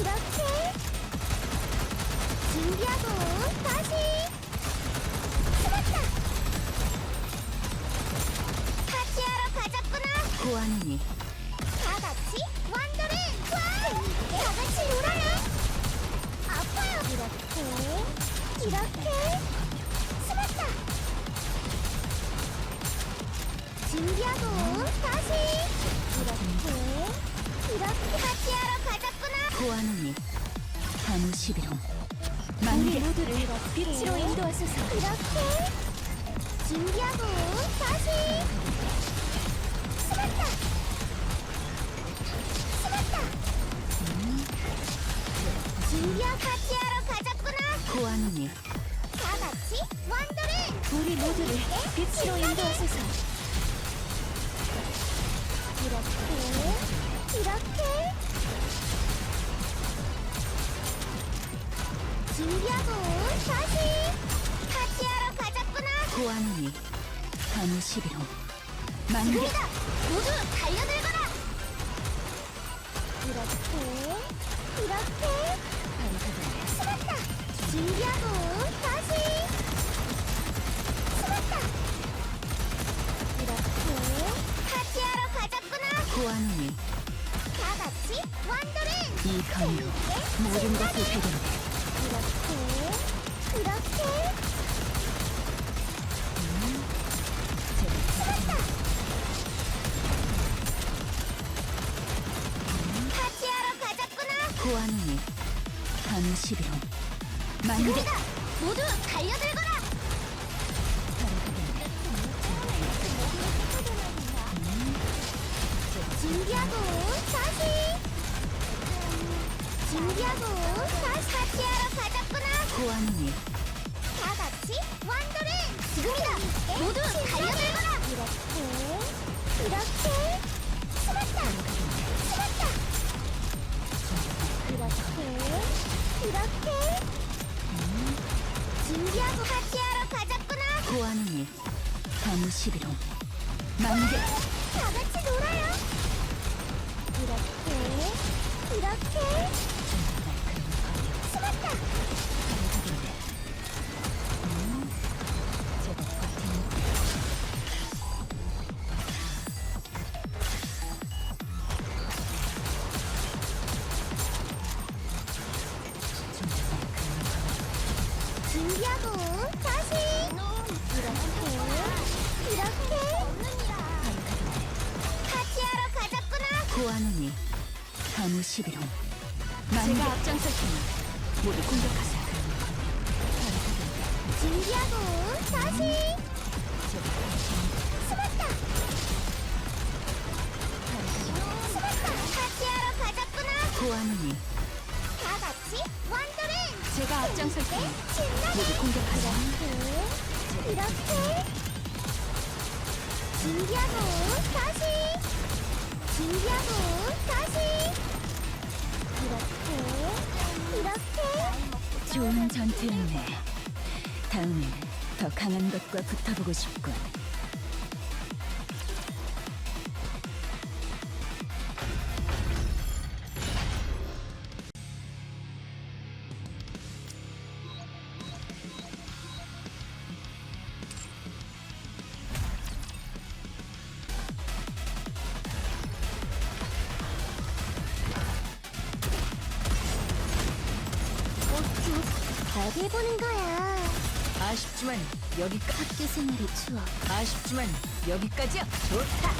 이렇게. 준비하고 다시. 숨었다. 파티하러 가자꾸나. 고아누니 다 같이 완도를 와! 다 같이 놀아요. 아파요. 이렇게, 이렇게. 숨었다. 준비하고 다시 이렇게 이렇게 파티하러 가자꾸나 고아누니 사무실이로 만개 모두를 빛으로 인도하소서. 이렇게 준비하고 다시 숨었다. 숨었다. 준비하고 파티하러 가자꾸나. 고아누니 다 같이 완도를 우리 모두를 빛으로 인도하소서. 이렇게 이렇게 고아누니 사무실이로 만개. 지금이다 모두 달려들거라! 이렇게 이렇게. 숨었다 준비하고 다시. 숨었다. 이렇게. 파티하러 가자꾸나. 고아누니. 다 같이 완도를 이 검으로 모든 것을 해결해 이렇게 이렇게 무실이로 만개 지금이다 모두 달려들거라! 준비하고 다시! 준비하고 다시 파티하러 가자꾸나! 고아누니 다 같이 완도를 지금이다! 모두 달려들거라! 이렇게 이렇게 숨었다! 숨었다! 이렇게 이렇게? 준비하고 파티하러 가자꾸나? 고아누니 사무실이로. 만개. 다 같이 놀아요. 이렇게 이렇게. 숨었다 다시 이렇게 이렇게 파티하러 가자꾸나 고아누니 사무실이로 만개 제가 앞장설 테니 모두 공격하세요. 준비하고 다시. 숨었다. 숨었다. 가자꾸나. 같이 완도를 제가 앞장설 테니 신나게 모두 공격하세요. 이렇게 이렇게 준비하고 다시 준비하고 다시 이렇게 이렇게 좋은 전투였네. 다음엔 더 강한 것과 붙어보고 싶군. 여기까지 학교 생활의 추억 아쉽지만 여기까지야. 좋다.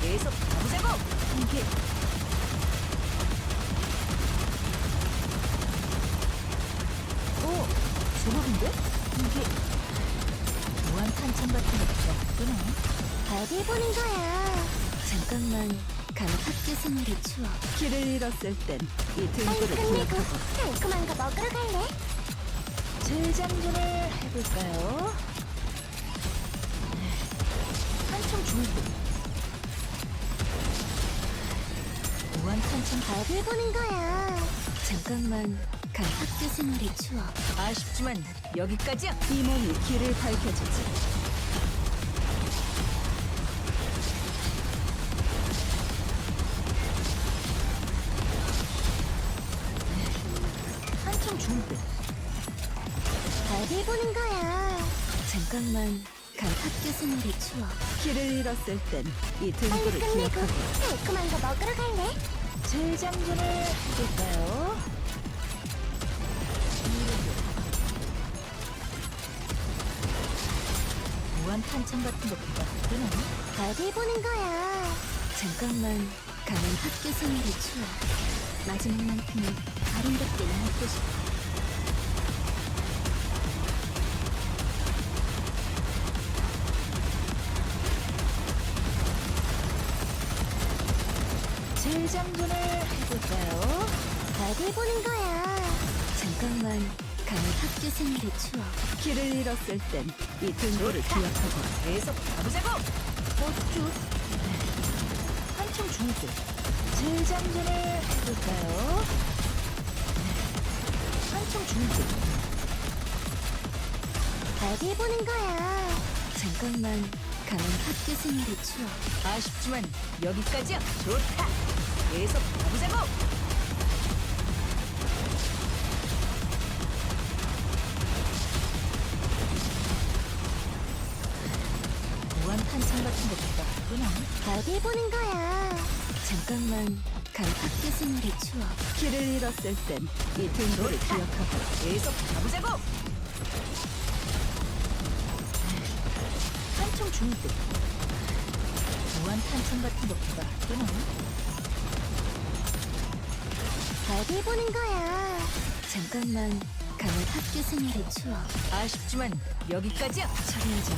계속 가보자고. 이게 오, 주먹인데? 이게 무한 탄창 같은 것도 없구나. 어디 보는 거야 잠깐만 간 학교 생활의 추억. 길을 잃었을 땐 이 빨리 등불을 끝내고 기억하고 달콤한 거 먹으러 갈래? 재장전을 해볼까요? 한참 중고 무한 탄창 어디 보는 거야 잠깐만 학교 생활의 추억. 아쉽지만 여기까지야. 이 몸이 길을 밝혀주지. 한참 중때 어디 보는 거야? 잠깐만 간 학교 생활의 추억. 길을 잃었을 땐이 빨리 등불을 끝내고 기억하고 달콤한 거 먹으러 갈래? 재장전을 해볼까요? 무한 탄창 같은 거 부탁드나? 어디 보는 거야? 잠깐만 가는 학교 생활의 추억. 마지막만큼은 아름답게 남고 싶어. 장전을 해볼까요? 어디 보는 거야? 잠깐만 가는 학교 생활의 추억. 길을 잃었을 땐 이 등불을 좋다. 기억하고 계속 가보자고! 어쭈? 한참 중때 재장전을 해볼까요? 한참 중때 어디 보는 거야? 잠깐만 가는 학교 생활의 추억. 아쉽지만 여기까지야. 좋다. 계속 가보자고. 무한 탄창 같은 거 부탁드나? 어디 보는 거야? 잠깐만 간 학교 생활의 추억. 길을 잃었을 땐 이 등불을 좋다. 기억하고 계속 가보자고. 한참 중때 무한 탄창 같은 거 부탁드나? 어디 보는 거야? 잠깐만 가는 학교 생활의 추억. 아쉽지만 여기까지야. 처리하자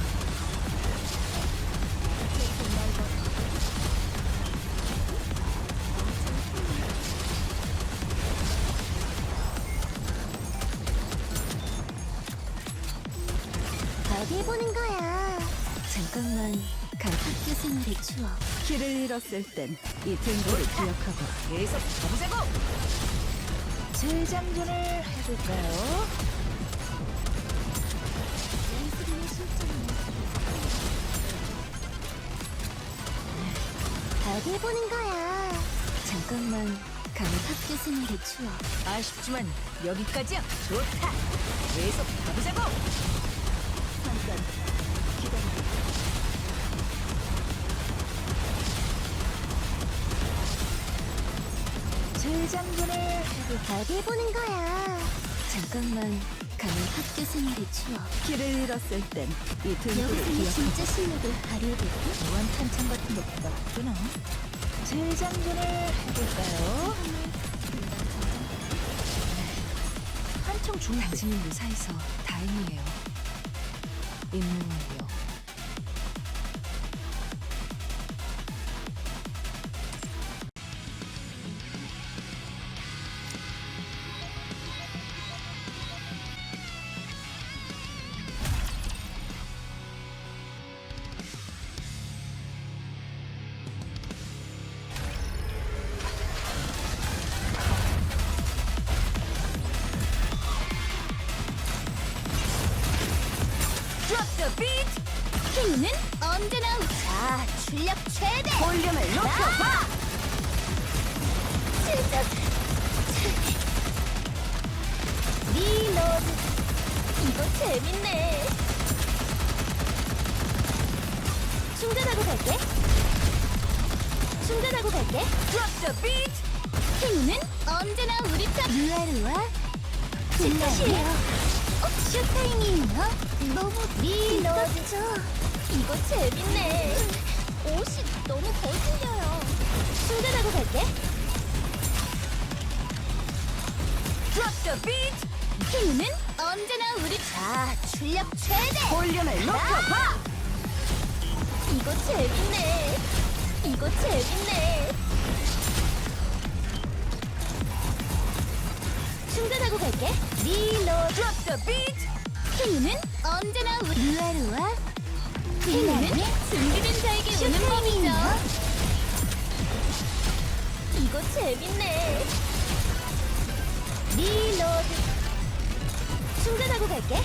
생활의 추억. 길을 잃었을 땐 이 등불을 기억하고 계속 가보자고. 재장전을 해볼까요? 어디 보는 거야? 잠깐만 가는 학교 생활의 추억. 아쉽지만 여기까지야. 좋다. 계속 가보자고. 해볼까? 어디 보는 거야? 잠깐만 가는 학교 생활의 추억. 길을 잃었을 땐 이 등불을 여기서는 기억하고 진짜 실력을 발휘해볼까? 무한 탄창 같은 거 부탁드나? 재장전을 해볼까요? 한청 중때 당신은 무사해서 다행이에요 임무 완 자 출력 최대! 볼륨을 높여봐! 실전 리로드 이거 재밌네. 충전하고 갈게. 충전하고 갈게. Drop the beat! 킹은 언제나 우리 편. 루아루아 진짜 싫어 어, 쇼타임이에요? 너무 리로드 이거 재밌네 옷이 너무 거슬려요. 충전하고 갈게. Drop the beat! 킹은 언제나 우리 자 출력 최대. 볼륨을 높여봐! 이거 재밌네. 이거 재밌네. 충전하고 갈게. 리로드 Drop the beat! 킹은 언제나 우리 루아루아 킹은 준비된 자에게 오는 법이죠. 이거 재밌네. 리로드. 충전하고 갈게.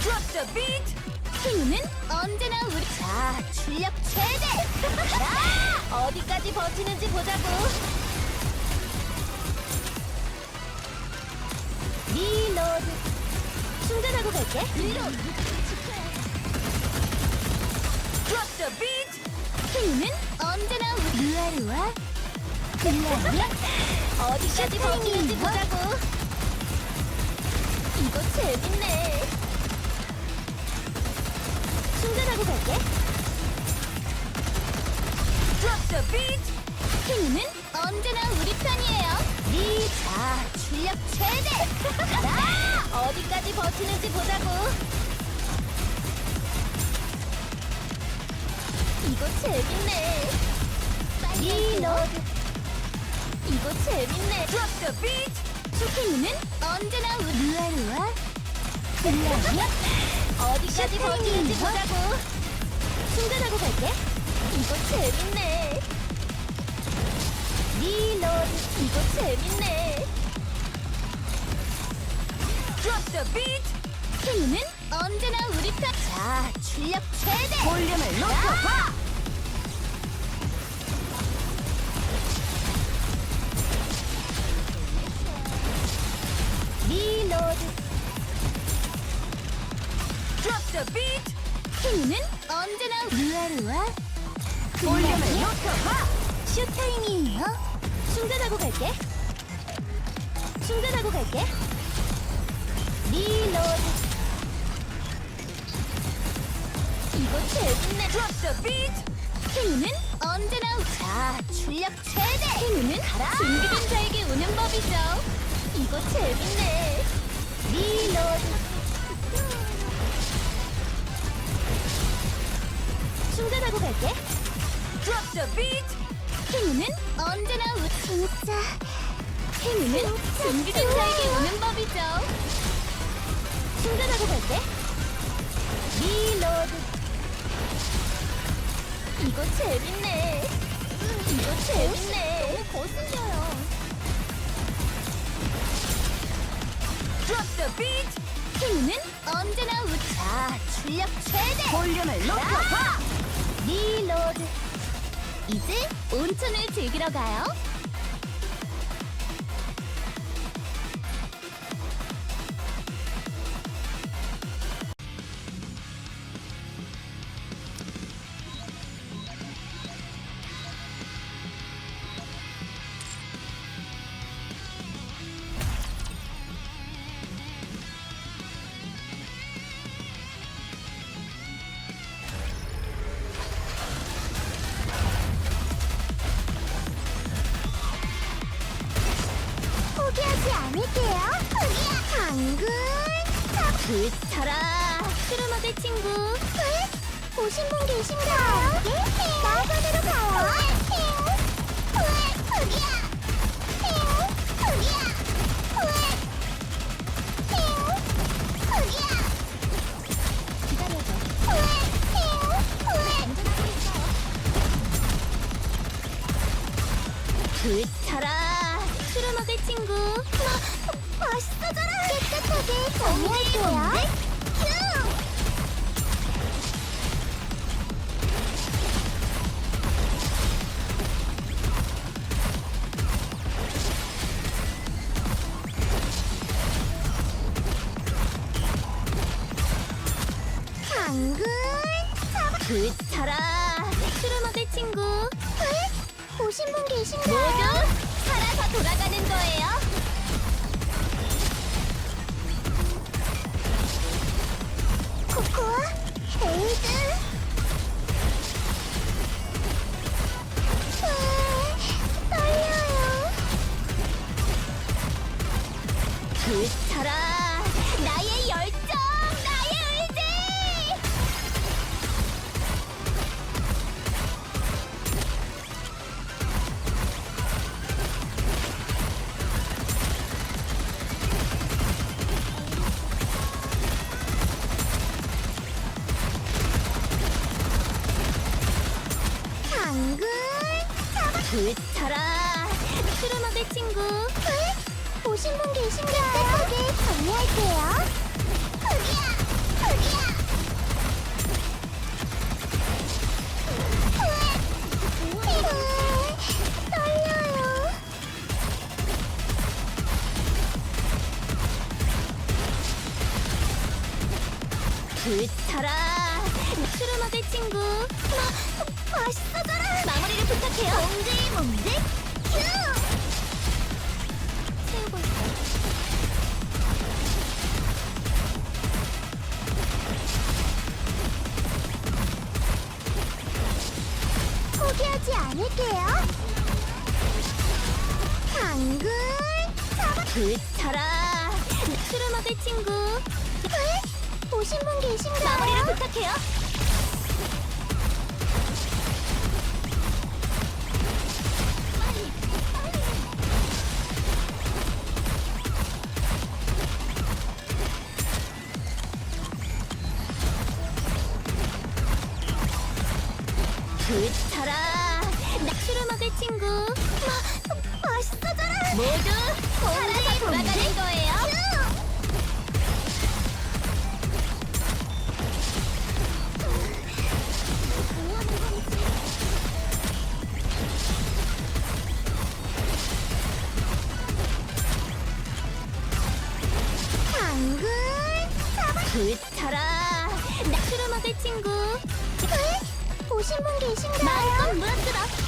Drop the beat. 힘은 언제나 우리 자 출력 최대. 자 어디까지 버티는지 보자고. 리로드. 충전하고 갈게. 리로드 힘은 언제나 우리 루아루아 끝나니 어디까지 버티는지 보자고 이거 재밌네 충전하고 갈게 Drop the beat. 힘은 언제나 우리 편이에요. 리자 출력 최대. 자 어디까지 버티는지 보자고. 이거 재밌네. 리로드. 이거 재밌네. Drop the beat. 쇼핑은 언제나 루아루아. 끝나니 어디까지 버티는지 보자고. 충전하고 갈게. 이거 재밌네. 리로드. 이거 재밌네. Drop the beat. 힘은 언제나 우리 편. 자, 출력 최대. 볼륨을 높여봐. 힘은 언제나 루아루아. 볼륨을 높여봐. 쇼타임이에요. 충전하고 갈게. 충전하고 갈게. 리로드. 이거 재밌네. Drop the beat. 행운은 언제나 우- 자 출력 최대. 행운은 준비된 자에게 오는 법이죠. 갈게. Drop the beat. 행운은 언제나 우 진짜. 행운은 준비된 자에게 오는 법이죠. 충전하고 갈게 리로드. 이거 재밌네. 이거 재밌네. 너무 거슬려요. Drop the beat. 행운은 언제나 우자 출력 최대. 볼륨을 높여봐. 리로드. 이제 온천을 즐기러 가요 불타라. 트루머들 친구. 왜? 오신 분 계신가요? 나 당근? 불타라. 트루머들 친구. 왜? 오신 분 계신가요? 모두 살아서 돌아가는 거예요? 코코아 에이드 신경 끄게 네, 정리할게요. 않을게요 당근 잡아 불타라 술을 먹을 친구 왜? 오신 분 계신가요? 마무리를 부탁해요 모두 살아서 돌아가는 거예요. 당근 불타라. 술을 먹을 친구. 왜? 오신 분 계신가요? 마음껏 물어뜯어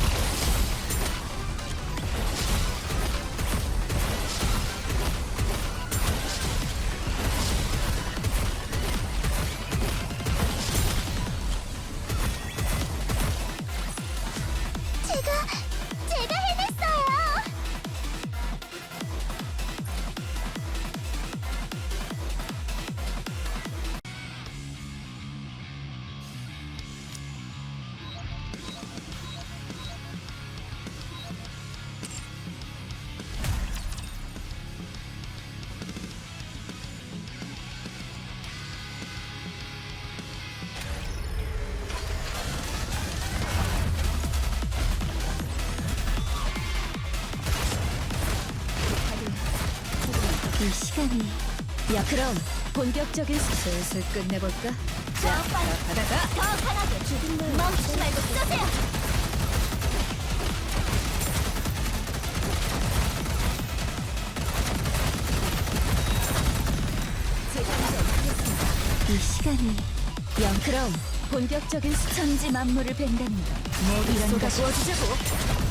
그럼 본격적인 슬슬 끝내볼까? 자, 바다가 더 강하게 죽은 물 멈추지 말고 쏘세요. 이 시간이 영 그럼 본격적인 수천지 만물을 벤답니다 이런 쏟아 것이 부어주자고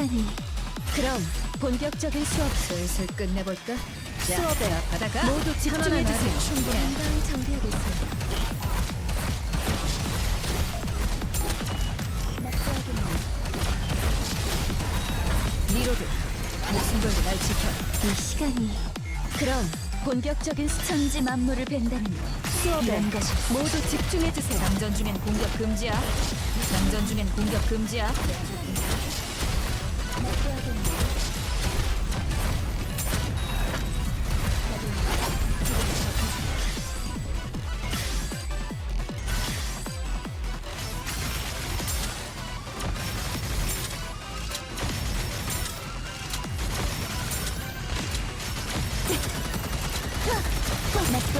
시간이. 그럼 본격적인 수업 슬슬 끝내볼까? 수업에 바다가 모두 집중해주세요. 충분해 금방 정비하겠습니다 리로드 목숨 걸고 날 지켜? 이 시간이. 그럼 본격적인 수 천지 만물을 벤다는 것 수업에 이런 것이 모두 집중해주세요. 장전 중엔 공격 금지야. 장전 중엔 공격 금지야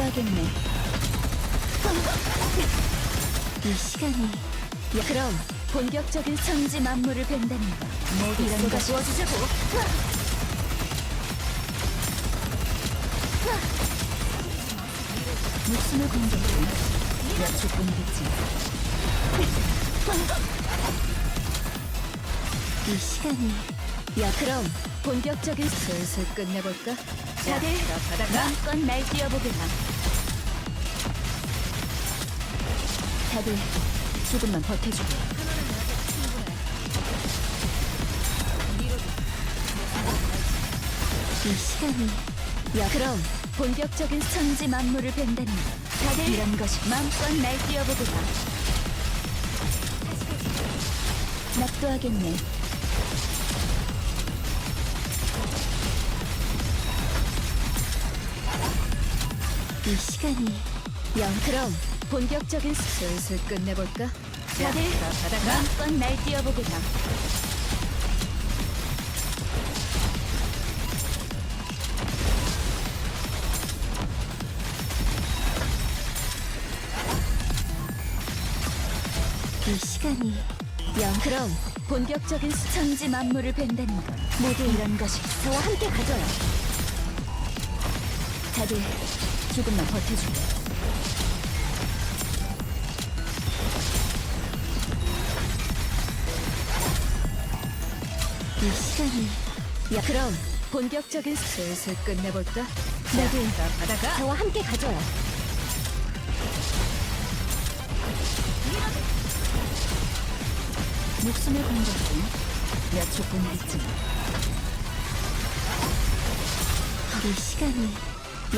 납부하겠네. 이 시간이 야, 그럼 본격적인 천지 만물을 것 모두 이런 것이 부어주자고. 목숨을 공격해 몇 초뿐이겠지. 이 시간이 야 그럼 본격적인 슬슬 끝내볼까? 다들 마음껏 날 뛰어보게나 다들 조금만 버텨주게 이 시간이 야 그럼 본격적인 천지 만물을 것 다들 이런 것이 마음껏 날 뛰어보게나 납부하겠네. 이 시간이 영 그럼 본격적인 슬슬 끝내볼까? 다들 자, 바다가. 마음껏 날 뛰어보게나 이 시간이 영. 그럼 본격적인 천지 만물을 벤다는 건 모두 이런 것이 저와 함께 가져요. 다들 조금만 버텨줄래 이 시간이 야 그럼 본격적인 슬슬 끝내볼까? 모두 자, 받아가. 저와 함께 가져요 목숨을 건 것은 몇 초뿐이겠지만 이 시간이.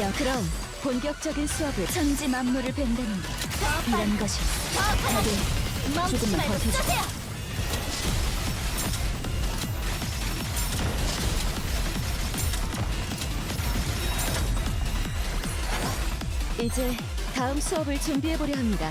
야 그럼 본격적인 수업을 천지 만물을 벤다는 것 이런 것이 다들 조금만 버텨줘 이제 다음 수업을 준비해 보려 합니다.